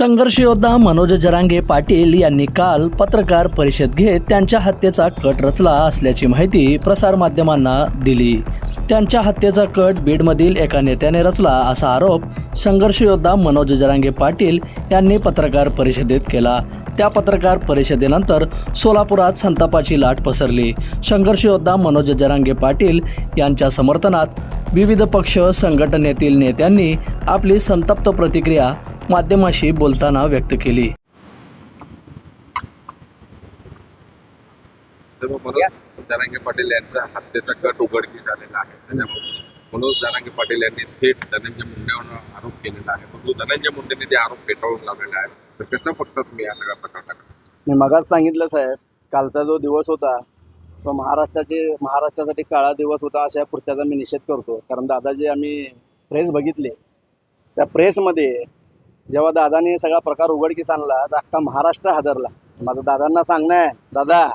संघर्ष योद्धा मनोज जरांगे पाटील यांनी काल पत्रकार परिषद घेत त्यांच्या हत्येचा कट रचला असल्याची माहिती प्रसारमाध्यमांना दिली. त्यांच्या हत्येचा कट बीडमधील एका नेत्याने रचला असा आरोप संघर्ष योद्धा मनोज जरांगे पाटील यांनी पत्रकार परिषदेत केला. त्या पत्रकार परिषदेनंतर सोलापुरात संतापाची लाट पसरली. संघर्ष योद्धा मनोज जरांगे पाटील यांच्या समर्थनात विविध पक्ष संघटनेतील नेत्यांनी आपली संतप्त प्रतिक्रिया माध्यमाशी बोलताना व्यक्त केली. जरांगे पाटील यांचा हत्येचा कट उघडकीस आलेला आहे. मनोज जरांगे पाटील यांनी थेट धनंजय मुंडेवर आरोप केलेला आहे. परंतु धनंजय मुंडेने ते आरोप फेटाळून लावलेला आहे तर कसं बघता तुम्ही या सगळ्या प्रकाराकडे मी मगाच सांगितलं साहेब कालचा जो दिवस होता तो महाराष्ट्राचे महाराष्ट्रासाठी काळा दिवस होता अशा कृत्याचा मी निषेध करतो. कारण दादाजी आम्ही प्रेस बघितली. त्या प्रेसमध्ये जेव्हा दादाने सगळा प्रकार उघडकीस आणला तर अख्खा महाराष्ट्र हादरला. माझं दादांना सांगणं आहे दादा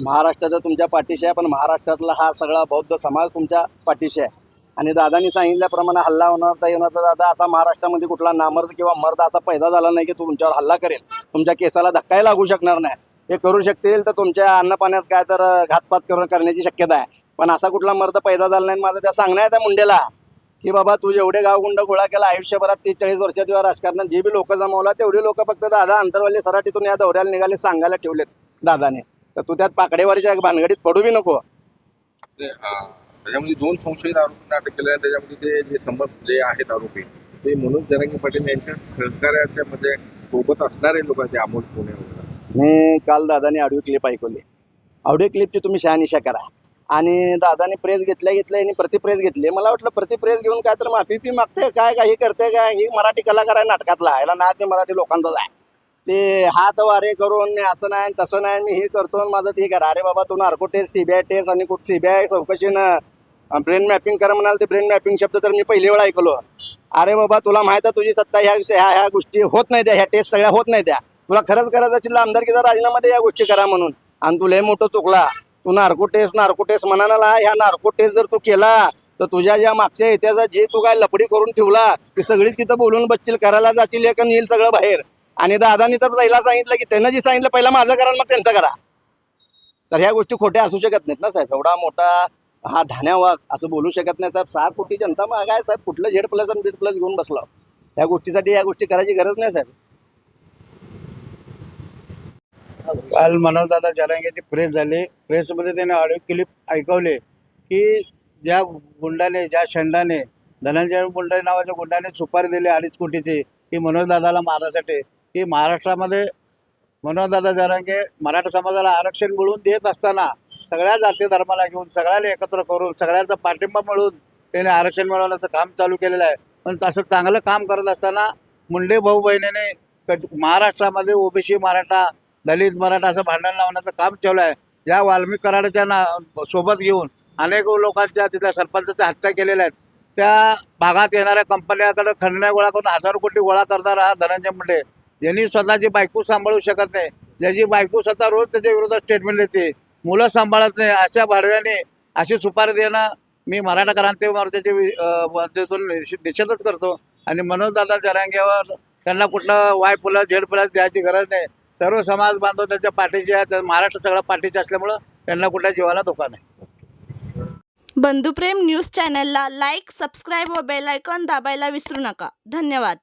महाराष्ट्राचा तुमच्या पाठीशी आहे पण महाराष्ट्रातला हा सगळा बौद्ध समाज तुमच्या पाठीशी आहे. आणि दादानी सांगितल्याप्रमाणे हल्ला होणार तर येणार तर दादा आता महाराष्ट्रामध्ये कुठला नामर्द किंवा मर्द असा पैदा झाला नाही की तू तुमच्यावर हल्ला करेल. तुमच्या केसाला धक्काही लागू शकणार नाही. हे करू शकतील तर तुमच्या अन्नपाण्यात काय तर घातपात करून करण्याची शक्यता आहे. पण असा कुठला मर्द पैदा झाला नाही माझं त्या सांगणं आहे त्या मुंडेला. की बाबा तू जेवढे गावगुंड गोळा केला आयुष्यभरात तीस चाळीस वर्षात किंवा राजकारणात जे बी लोक जमावला तेवढे लोक फक्त दादा अंतरवाली सराटीतून या दौऱ्याला निघाले सांगायला ठेवलेत दादाने. तर तू त्यात पाकडेवारीच्या भानगडीत पडू बी नको. अं, त्याच्यामध्ये दोन संशयित आरोपींना अटक केलं आहे. त्याच्यामध्ये ते जे समज जे आहेत आरोपी ते मनोज जरांगे पाटील यांच्या सहकार्याच्या म्हणजे सोबत असणारे लोक ते अमोल पुणे मी काल दादाने ऑडिओ क्लिप ऐकवली. ऑडिओ क्लिपची तुम्ही शहानिशा करा. आणि दादाने प्रेस घेतल्या घेतल्या आणि प्रति प्रेस घेतली मला वाटलं प्रति प्रेस घेऊन काय तर माफी पी मागते काय काय हे करते काय? ही मराठी कलाकार आहे नाटकातला. याला नाच मी मराठी लोकांचाच आहे. ते हात वारे करून मी असं नाही तसं नाही मी हे करतो आणि माझं ते करा. अरे बाबा तू नार्को टेस्ट सीबीआय टेस्ट आणि कुठं सीबीआय चौकशीनं ब्रेन मॅपिंग करा म्हणाल ते ब्रेन मॅपिंग शब्द तर मी पहिली वेळा ऐकलो. अरे बाबा तुला माहीत आहे तुझी सत्ता ह्या ह्या ह्या गोष्टी होत नाही त्या ह्या टेस्ट सगळ्या होत नाही त्या. तुला खरंच करायचं असेल आमदारकीचा राजीनामा दे या गोष्टी करा म्हणून. आणि तुला लय मोठं चुकला. तू नार्को टेस्ट नार्को टेस्ट म्हणाला ह्या नार्को टेस्ट जर तू केला तर तुझ्या ज्या मागच्या इतिहासात जे तू काय लपडी करून ठेवला ती सगळी तिथं बोलून बसशील करायला जातील एक आणि येईल सगळं बाहेर. आणि दादानी तर पहिला सांगितलं की त्यांना जे सांगितलं पहिला माझं करा मग त्यांचं करा. तर ह्या गोष्टी खोट्या असू शकत नाहीत ना साहेब. एवढा मोठा हा ढाण्या वाघ असं बोलू शकत नाही. साहेब सहा कोटी जनता मग काय साहेब. कुठलं झेड प्लस आणि बीड प्लस घेऊन बसला. या गोष्टीसाठी या गोष्टी करायची गरज नाही साहेब. काल मनोजदादा जरांगेची प्रेस झाली. प्रेसमध्ये त्याने ऑडिओ क्लिप ऐकवले की ज्या गुंडाने ज्या शंडाने धनंजय मुंडे नावाच्या गुंडाने सुपारी दिली अडीच कोटीची की मनोजदादाला मारण्यासाठी की महाराष्ट्रामध्ये मनोजदादा जरांगे मराठा समाजाला आरक्षण मिळवून देत असताना सगळ्या जाती धर्माला घेऊन सगळ्याला एकत्र करून सगळ्यांचा पाठिंबा मिळून त्याने आरक्षण मिळवण्याचं काम चालू केलेलं आहे. पण तसं चांगलं काम करत असताना मुंडे भाऊ बहिणीने महाराष्ट्रामध्ये ओबीसी मराठा दलित मराठा असं भांडण लावण्याचं काम चालू आहे. या वाल्मिक कराडाच्या ना सोबत घेऊन अनेक लोकांच्या तिथल्या सरपंचाच्या हत्या केलेल्या आहेत. त्या भागात येणाऱ्या कंपन्याकडे खंडण्या गोळा करून हजारो कोटी गोळा करणारा हा धनंजय मुंडे. ज्यांनी स्वतःची बायको सांभाळू शकत नाही ज्याची बायको स्वतः रोज त्याच्या विरोधात स्टेटमेंट देते मुलं सांभाळत नाही अशा भाडव्याने अशी सुपारी देणं मी मराठा क्रांती मोर्चाचे वि- निषेधच करतो. आणि मनोजदादा जरांगेवर त्यांना कुठलं वाय फुलं झेड प्लस द्यायची गरज नाही. सर्व समाज बांधव त्यांच्या पाठीचे महाराष्ट्र सगळं पाठीचे असल्यामुळं त्यांना कुठल्या जीवाला धोका नाही. बंधुप्रेम न्यूज चॅनलला लाईक सबस्क्राईब व बेल आयकॉन दाबायला विसरू नका. धन्यवाद.